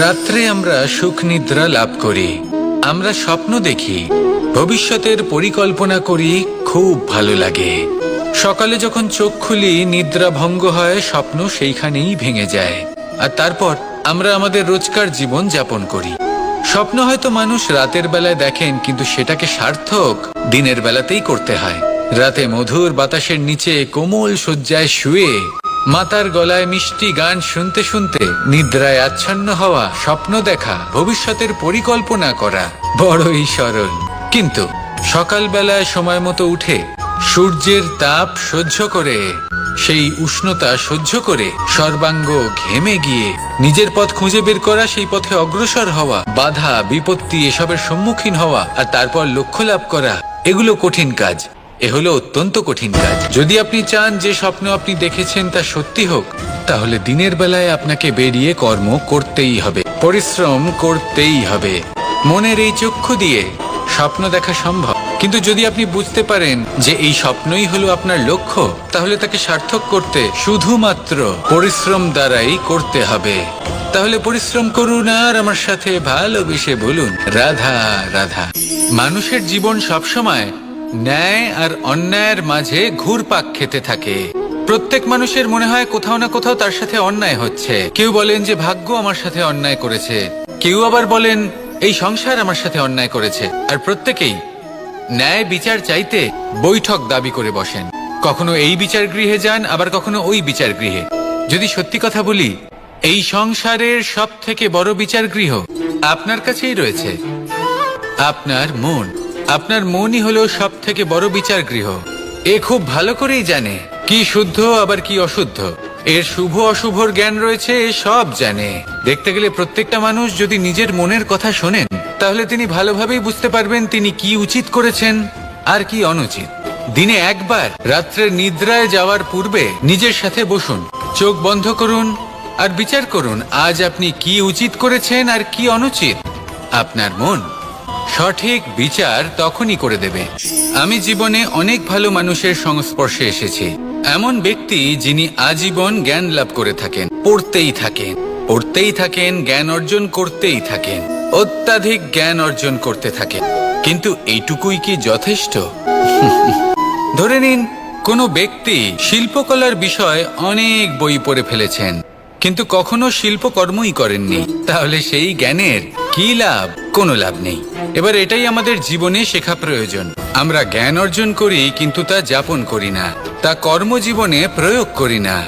রাত্রে আমরা সুখ নিদ্রা লাভ করি। আমরা স্বপ্ন দেখি, ভবিষ্যতের পরিকল্পনা করি, খুব ভালো লাগে। সকালে যখন চোখ খুলি, নিদ্রা ভঙ্গ হয়, স্বপ্ন সেইখানেই ভেঙে যায়। আর তারপর আমরা আমাদের রোজকার জীবন যাপন করি। স্বপ্ন হয়তো মানুষ রাতের বেলায় দেখেন, কিন্তু সেটাকে সার্থক দিনের বেলাতেই করতে হয়। রাতে মধুর বাতাসের নিচে কোমল শয্যায় শুয়ে মাতার গলায় মিষ্টি গান শুনতে শুনতে নিদ্রায় আচ্ছন্ন হওয়া স্বপ্ন দেখা, ভবিষ্যতের পরিকল্পনা করা বড়ই সরল। কিন্তু সকালবেলায় সময় মতো উঠে সূর্যের তাপ সহ্য করে, সেই উষ্ণতা সহ্য করে সর্বাঙ্গ ঘেমে গিয়ে নিজের পথ খুঁজে বের করা, সেই পথে অগ্রসর হওয়া, বাধা, বিপত্তি এসবের সম্মুখীন হওয়া আর তারপর লক্ষ্য লাভ করা, এগুলো কঠিন কাজ। এ হলো অত্যন্ত কঠিন কাজ। যদি আপনি চান যে স্বপ্ন আপনি দেখেছেন তা সত্যি হোক, তাহলে দিনের বেলায় আপনাকে বেরিয়ে কর্ম করতেই হবে, পরিশ্রম করতেই হবে। মনের এই চক্ষু দিয়ে স্বপ্ন দেখা সম্ভব। কিন্তু যদি আপনি বুঝতে পারেন যে এই স্বপ্নই হলো আপনার লক্ষ্য, তাহলে তাকে সার্থক করতে শুধুমাত্র পরিশ্রম দ্বারাই করতে হবে। তাহলে পরিশ্রম করুন আর আমার সাথে ভালোবেসে বলুন, রাধা রাধা। মানুষের জীবন সবসময় ন্যায় আর অন্যায়ের মাঝে ঘুরপাক খেতে থাকে। প্রত্যেক মানুষের মনে হয় কোথাও না কোথাও তার সাথে অন্যায় হচ্ছে। কেউ বলেন যে ভাগ্য আমার সাথে অন্যায় করেছে। কেউ আবার বলেন, এই সংসার আমার সাথে অন্যায় করেছে। আর প্রত্যেকেই ন্যায় বিচার চাইতে বৈঠক দাবি করে বসেন। কখনো এই বিচার গৃহে যান, আবার কখনো ওই বিচার গৃহে। যদি সত্যি কথা বলি, এই সংসারের সব থেকে বড় বিচার গৃহ আপনার কাছেই রয়েছে। আপনার মন। আপনার মনই হলো সব থেকে বড় বিচার গৃহ। এ খুব ভালো করেই জানে, কি শুদ্ধ, আবার কি অশুদ্ধ। এর শুভ অশুভর জ্ঞান রয়েছে, এ সব জানে। দেখতে গেলে প্রত্যেকটা মানুষ যদি নিজের মনের কথা শোনেন, তাহলে তিনি ভালোভাবেই বুঝতে পারবেন তিনি কি উচিত করেছেন আর কি অনুচিত। দিনে একবার রাত্রের নিদ্রায় যাওয়ার পূর্বে নিজের সাথে বসুন, চোখ বন্ধ করুন আর বিচার করুন, আজ আপনি কি উচিত করেছেন আর কি অনুচিত। আপনার মন সঠিক বিচার তখনই করে দেবে। আমি জীবনে অনেক ভালো মানুষের সংস্পর্শে এসেছি। এমন ব্যক্তি যিনি আজীবন জ্ঞান লাভ করে থাকেন, পড়তেই থাকেন পড়তেই থাকেন, জ্ঞান অর্জন করতেই থাকেন, অত্যাধিক জ্ঞান অর্জন করতে থাকেন। কিন্তু এইটুকুই কি যথেষ্ট? ধরে নিন, কোনো ব্যক্তি শিল্পকলার বিষয়ে অনেক বই পড়ে ফেলেছেন, কিন্তু কখনো শিল্পকর্মই করেননি। তাহলে সেই জ্ঞানের কি লাভ? কোনো লাভ নেই। এবার এটাই আমাদের জীবনে শেখা প্রয়োজন। আমরা জ্ঞান অর্জন করি, কিন্তু তা যাপন করি না। তা কর্মজীবনে প্রয়োগ করি না।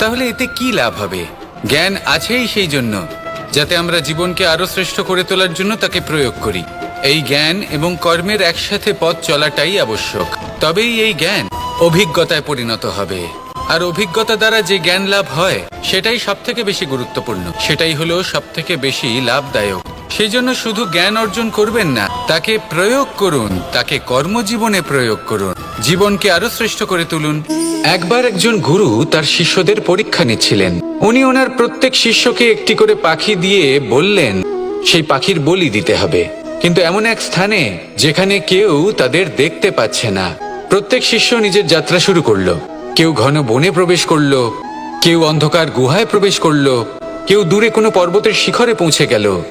তাহলে এতে কি লাভ হবে? জ্ঞান আছেই সেই জন্য, যাতে আমরা জীবনকে আরও শ্রেষ্ঠ করে তোলার জন্য তাকে প্রয়োগ করি। এই জ্ঞান এবং কর্মের একসাথে পথ চলাটাই আবশ্যক। তবেই এই জ্ঞান অভিজ্ঞতায় পরিণত হবে। আর অভিজ্ঞতা দ্বারা যে জ্ঞান লাভ হয়, সেটাই সব থেকে বেশি গুরুত্বপূর্ণ। সেটাই হলো সব থেকে বেশি লাভদায়ক। সেই জন্য শুধু জ্ঞান অর্জন করবেন না, তাকে প্রয়োগ করুন, তাকে কর্মজীবনে প্রয়োগ করুন। জীবনকে আরও শ্রেষ্ঠ করে তুলুন। একবার একজন গুরু তার শিষ্যদের পরীক্ষা নিচ্ছিলেন। উনি ওনার প্রত্যেক শিষ্যকে একটি করে পাখি দিয়ে বললেন, সেই পাখির বলি দিতে হবে। কিন্তু এমন এক স্থানে যেখানে কেউ তাদের দেখতে পাচ্ছে না। প্রত্যেক শিষ্য নিজের যাত্রা শুরু করল। কেউ ঘন বনে প্রবেশ করল, কেউ অন্ধকার গুহায় প্রবেশ করল, কেউ দূরে কোনো পর্বতের শিখরে পৌঁছে গেল।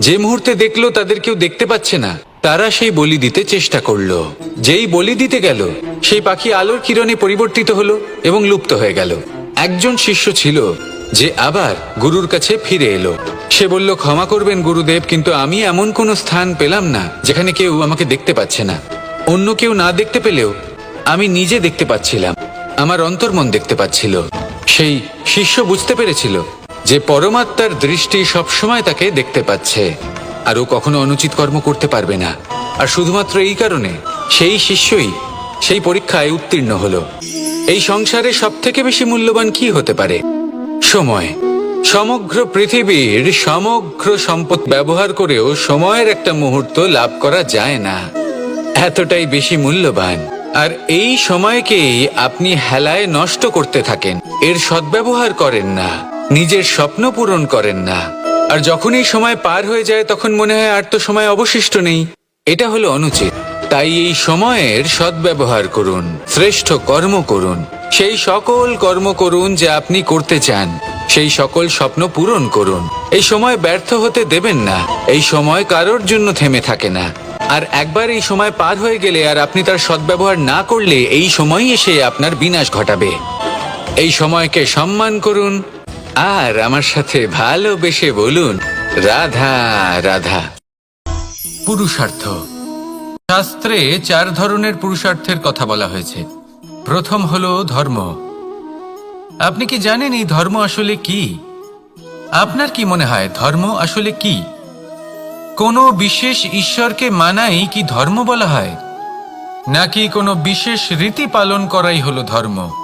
যে মুহূর্তে দেখল তাদের কেউ দেখতে পাচ্ছে না, তারা সেই বলি দিতে চেষ্টা করল। যেই বলি দিতে গেল, সেই পাখি আলোর কিরণে পরিবর্তিত হলো এবং লুপ্ত হয়ে গেল। একজন শিষ্য ছিল, যে আবার গুরুর কাছে ফিরে এলো। সে বলল, ক্ষমা করবেন গুরুদেব, কিন্তু আমি এমন কোনো স্থান পেলাম না, যেখানে কেউ আমাকে দেখতে পাচ্ছে না। অন্য কেউ না দেখতে পেলেও আমি নিজে দেখতে পাচ্ছিলাম। আমার অন্তর্মন দেখতে পাচ্ছিল। সেই শিষ্য বুঝতে পেরেছিল যে পরমাত্মার দৃষ্টি সবসময় তাকে দেখতে পাচ্ছে। আর ও কখনো অনুচিত কর্ম করতে পারবে না। আর শুধুমাত্র এই কারণে সেই শিষ্যই সেই পরীক্ষায় উত্তীর্ণ হলো। এই সংসারে সব থেকে বেশি মূল্যবান কি হতে পারে? সময়। সমগ্র পৃথিবীর সমগ্র সম্পদ ব্যবহার করেও সময়ের একটা মুহূর্ত লাভ করা যায় না। এতটাই বেশি মূল্যবান। আর এই সময়কেই আপনি হেলায় নষ্ট করতে থাকেন। এর সদ্ব্যবহার করেন না। নিজের স্বপ্ন পূরণ করেন না। আর যখন এই সময় পার হয়ে যায়, তখন মনে হয় আর তো সময় অবশিষ্ট নেই। এটা হলো অনুচিত। তাই এই সময়ের সদ্ব্যবহার করুন, শ্রেষ্ঠ কর্ম করুন। সেই সকল কর্ম করুন যে আপনি করতে চান। সেই সকল স্বপ্ন পূরণ করুন। এই সময় ব্যর্থ হতে দেবেন না। এই সময় কারোর জন্য থেমে থাকে না। আর একবার এই সময় পার হয়ে গেলে আর আপনি তার সদ্ব্যবহার না করলে এই সময়ই এসে আপনার বিনাশ ঘটাবে। এই সময়কে সম্মান করুন আর আমার সাথে ভালোবেসে বলুন, রাধা রাধা। পুরুষার্থ। শাস্ত্রে চার ধরনের পুরুষার্থের কথা বলা হয়েছে। প্রথম হলো ধর্ম। আপনি কি জানেন এই ধর্ম আসলে কি? আপনার কি মনে হয় ধর্ম আসলে কি? কোনো বিশেষ ঈশ্বরকে মানাই কি ধর্ম বলা হয়? নাকি কোনো বিশেষ রীতি পালন করাই হলো ধর্ম?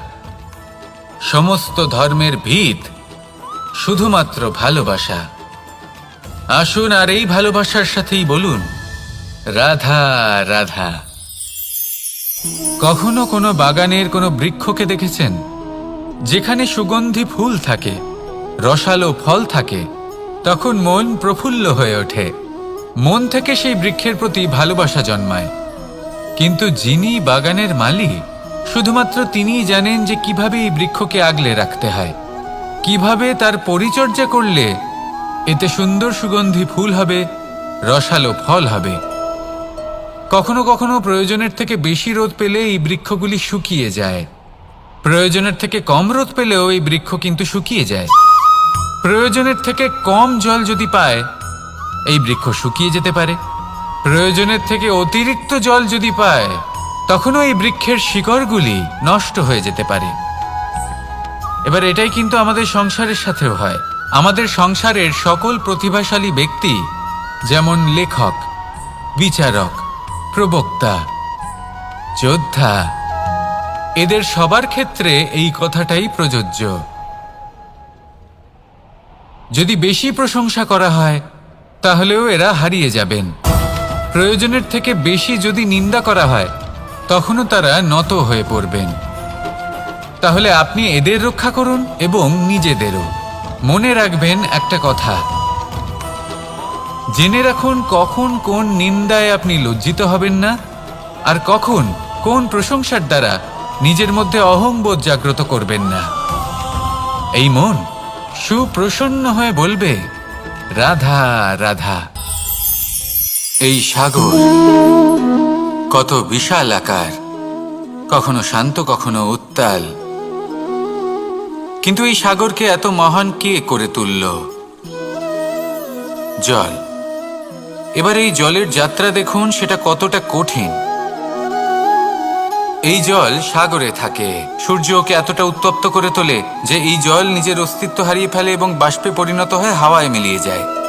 সমস্ত ধর্মের ভিত, শুধুমাত্র ভালোবাসা। আসুন আর এই ভালোবাসার সাথেই বলুন, রাধা রাধা। কখনো কোনো বাগানের কোনো বৃক্ষকে দেখেছেন? যেখানে সুগন্ধি ফুল থাকে, রসালো ফল থাকে, তখন মন প্রফুল্ল হয়ে ওঠে। মন থেকে সেই বৃক্ষের প্রতি ভালোবাসা জন্মায়। কিন্তু যিনি বাগানের মালিক শুধুমাত্র তিনিই জানেন যে কীভাবে এই বৃক্ষকে আগলে রাখতে হয়। কীভাবে তার পরিচর্যা করলে এতে সুন্দর সুগন্ধি ফুল হবে, রসালো ফল হবে। কখনো কখনো প্রয়োজনের থেকে বেশি রোদ পেলে এই বৃক্ষগুলি শুকিয়ে যায়। প্রয়োজনের থেকে কম রোদ পেলেও এই বৃক্ষ কিন্তু শুকিয়ে যায়। প্রয়োজনের থেকে কম জল যদি পায়, এই বৃক্ষ শুকিয়ে যেতে পারে। প্রয়োজনের থেকে অতিরিক্ত জল যদি পায় তখনও এই বৃক্ষের শিকড়গুলি নষ্ট হয়ে যেতে পারে। এবার এটাই কিন্তু আমাদের সংসারের সাথেও হয়। আমাদের সংসারের সকল প্রতিভাশালী ব্যক্তি, যেমন লেখক, বিচারক, প্রবক্তা, যোদ্ধা, এদের সবার ক্ষেত্রে এই কথাটাই প্রযোজ্য। যদি বেশি প্রশংসা করা হয়, তাহলেও এরা হারিয়ে যাবেন। প্রয়োজনের থেকে বেশি যদি নিন্দা করা হয় তখনও তারা নত হয়ে পড়বেন। তাহলে আপনি এদের রক্ষা করুন এবং নিজেদেরও। মনে রাখবেন একটা কথা। জেনে রাখুন কখন কোন নিন্দায় আপনি লজ্জিত হবেন না, আর কখন কোন প্রশংসার দ্বারা নিজের মধ্যে অহংবোধ জাগ্রত করবেন না। এই মন সুপ্রসন্ন হয়ে বলবে, রাধা রাধা। এই সাগর। কত বিশাল আকার। কখনো শান্ত, কখনো উত্তাল। কিন্তু এই সাগরকে এত মহান কে করে তুলল? জল। এবার এই জলের যাত্রা দেখুন, সেটা কতটা কঠিন। এই জল সাগরে থাকে। সূর্য ওকে এতটা উত্তপ্ত করে তোলে যে এই জল নিজের অস্তিত্ব হারিয়ে ফেলে এবং বাষ্পে পরিণত হয়ে হাওয়ায় মিলিয়ে যায়।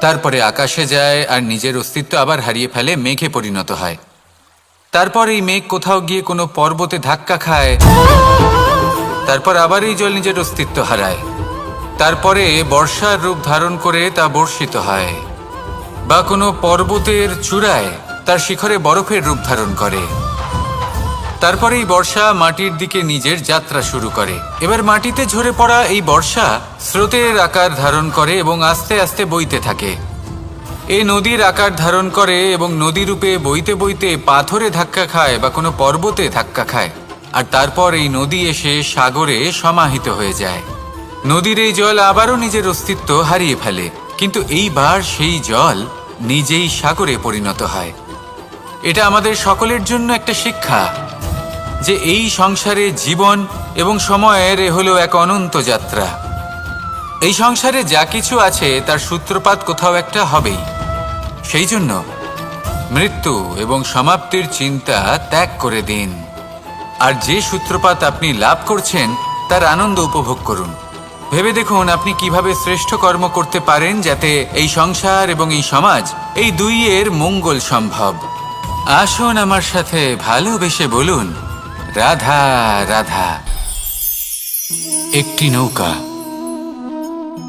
তারপরে আকাশে যায় আর নিজের অস্তিত্ব আবার হারিয়ে ফেলে মেঘে পরিণত হয়। তারপর এই মেঘ কোথাও গিয়ে কোনো পর্বতে ধাক্কা খায়। তারপর আবার এই জল নিজের অস্তিত্ব হারায়। তারপরে বর্ষার রূপ ধারণ করে তা বর্ষিত হয় বা কোনো পর্বতের চূড়ায় তার শিখরে বরফের রূপ ধারণ করে। তারপরে এই বর্ষা মাটির দিকে নিজের যাত্রা শুরু করে। এবার মাটিতে ঝরে পড়া এই বর্ষা স্রোতের আকার ধারণ করে এবং আস্তে আস্তে বইতে থাকে। এই নদীর আকার ধারণ করে এবং নদী রূপে বইতে বইতে পাথরে ধাক্কা খায় বা কোনো পর্বতে ধাক্কা খায়। আর তারপর এই নদী এসে সাগরে সমাহিত হয়ে যায়। নদীর এই জল আবারও নিজের অস্তিত্ব হারিয়ে ফেলে। কিন্তু এইবার সেই জল নিজেই সাগরে পরিণত হয়। এটা আমাদের সকলের জন্য একটা শিক্ষা যে এই সংসারে জীবন এবং সময়ের এ হলো এক অনন্ত যাত্রা। এই সংসারে যা কিছু আছে, তার সূত্রপাত কোথাও একটা হবেই। সেই জন্য মৃত্যু এবং সমাপ্তির চিন্তা ত্যাগ করে দিন। আর যে সূত্রপাত আপনি লাভ করছেন, তার আনন্দ উপভোগ করুন। ভেবে দেখুন আপনি কীভাবে শ্রেষ্ঠ কর্ম করতে পারেন, যাতে এই সংসার এবং এই সমাজ, এই দুইয়ের মঙ্গল সম্ভব। আসুন আমার সাথে ভালোবেসে বলুন, রাধা রাধা। একটি নৌকা।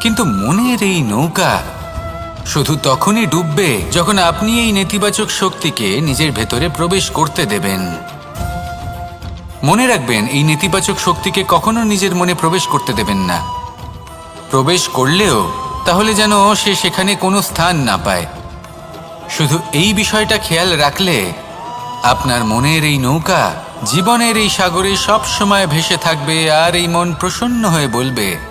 কিন্তু মনের এই নৌকা শুধু তখনই ডুববে যখন আপনি এই নেতিবাচক শক্তিকে নিজের ভেতরে প্রবেশ করতে দেবেন। মনে রাখবেন, এই নেতিবাচক শক্তিকে কখনো নিজের মনে প্রবেশ করতে দেবেন না। প্রবেশ করলেও তাহলে যেন সে সেখানে কোনো স্থান না পায়। শুধু এই বিষয়টা খেয়াল রাখলে আপনার মনের এই নৌকা জীবনের এই সাগরে সব সময় ভেসে থাকবে আর এই মন প্রসন্ন হয়ে বলবে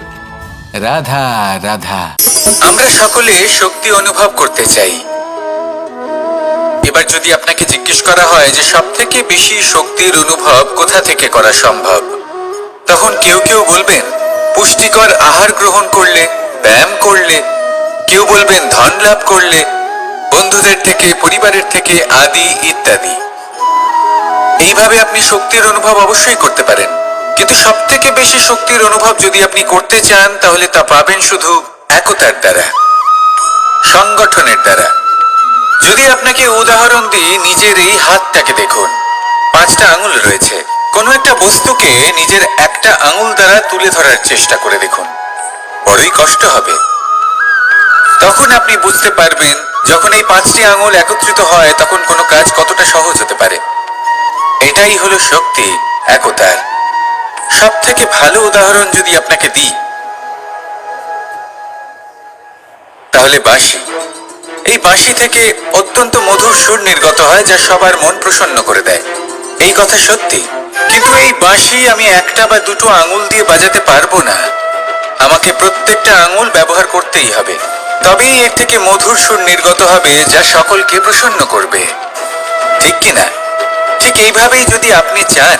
রাধা রাধা। আমরা সকলে শক্তি অনুভব করতে চাই। এবার যদি আপনাকে জিজ্ঞেস করা হয় যে সব থেকে বেশি শক্তির অনুভব কোথা থেকে করা সম্ভব, তখন কেউ কেউ বলবেন, পুষ্টিকর আহার গ্রহণ করলে, ব্যায়াম করলে, কেউ বলবেন ধন লাভ করলে, বন্ধুদের থেকে, পরিবারের থেকে আদি ইত্যাদি। এইভাবে আপনি শক্তির অনুভব অবশ্যই করতে পারেন। কিন্তু সব থেকে বেশি শক্তির অনুভব যদি আপনি করতে চান, তাহলে তা পাবেন শুধু একতার দ্বারা, সংগঠনের দ্বারা। যদি আপনাকে উদাহরণ দিই, নিজের এই হাতটাকে দেখুন। পাঁচটা আঙুল রয়েছে। কোনো একটা বস্তুকে নিজের একটা আঙুল দ্বারা তুলে ধরার চেষ্টা করে দেখুন। বড়ই কষ্ট হবে। তখন আপনি বুঝতে পারবেন, যখন এই পাঁচটি আঙুল একত্রিত হয়, তখন কোনো কাজ কতটা সহজ হতে পারে। এটাই হলো শক্তি, একতার। সব থেকে ভালো উদাহরণ যদি আপনাকে দিই, তাহলে বাঁশি। এই বাঁশি থেকে অত্যন্ত মধুর সুর নির্গত হয় যা সবার মন প্রসন্ন করে দেয়। এই কথা সত্যি। কিন্তু এই বাঁশি আমি একটা বা দুটো আঙুল দিয়ে বাজাতে পারব না। আমাকে প্রত্যেকটা আঙুল ব্যবহার করতেই হবে। তবেই এর থেকে মধুর সুর নির্গত হবে যা সকলকে প্রসন্ন করবে। ঠিক কিনা ঠিক এইভাবেই যদি আপনি চান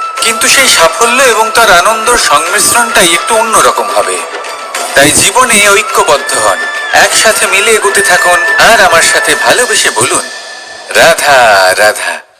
কিন্তু সেই সাফল্য এবং তার আনন্দর সংমিশ্রণটাই একটু অন্যরকম হবে। তাই জীবনে ঐক্যবদ্ধ হন, একসাথে মিলে এগোতে থাকুন, আর আমার সাথে ভালোবেসে বলুন, রাধা রাধা।